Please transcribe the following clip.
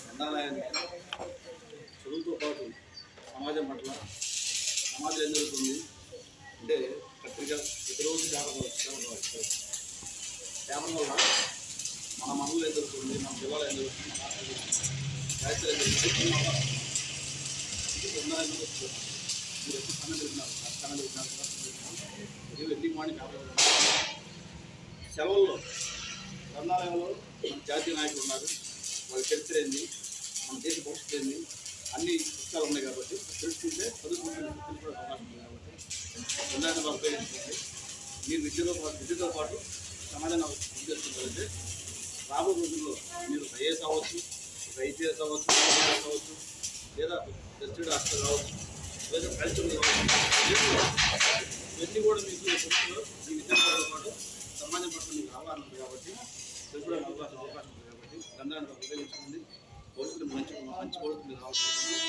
గ్రంథాలయాన్ని చదువుతో పాటు సమాజం పట్ల సమాజం ఏం జరుగుతుంది అంటే పత్రిక ప్రతిరోజు పేపర్ పేపర్ పేపర్ వల్ల మన మనలో ఏం జరుగుతుంది మన జిల్లాలో ఏం జరుగుతుంది మన రాష్ట్రంలో ఏం జరుగుతుంది, ఉన్నారు ఏం వస్తుంది. మీరు ఎప్పుడు సమయం దొరికినారు సమయం దొరికినారు ఉదయం ఎర్లీ మార్నింగ్ పేపర్ సెలవుల్లో గ్రంథాలయంలో మన జాతీయ నాయకులు ఉన్నారు. వాళ్ళ చరిత్ర ఏంది? మన దేశ భవిష్యత్తు ఏంది? అన్ని పుస్తకాలు ఉన్నాయి కాబట్టి తెలుసుకుంటే చదువుకుంటే తెలుసుకోవడానికి అవకాశం ఉంది కాబట్టి గ్రంథాలయం వాళ్ళు ఉపయోగించుకుంటే మీరు విద్యతో పాటు విద్యతో పాటు సమాజంగా అభివృద్ధి రాబో రోజుల్లో మీరు ఐఏఎస్ అవ్వచ్చు ఐపీఎస్ అవ్వచ్చు ఐఏఎస్ అవ్వచ్చు లేదా ప్రెసిడెంట్ డాక్టర్ కావచ్చు లేదా కల్చర్ కావచ్చు ఇవన్నీ కూడా మీకు మీ విద్యార్థులతో పాటు సమాజం పట్ల మీకు అవగాహన ఉంది కాబట్టి తెలుసుకోవడానికి అవకాశం అవకాశం ఉంది కాబట్టి గంధాన్ని ఉపయోగించుకోండి. భవిష్యత్తు మంచి మంచి భవిష్యత్తు మీరు రావచ్చు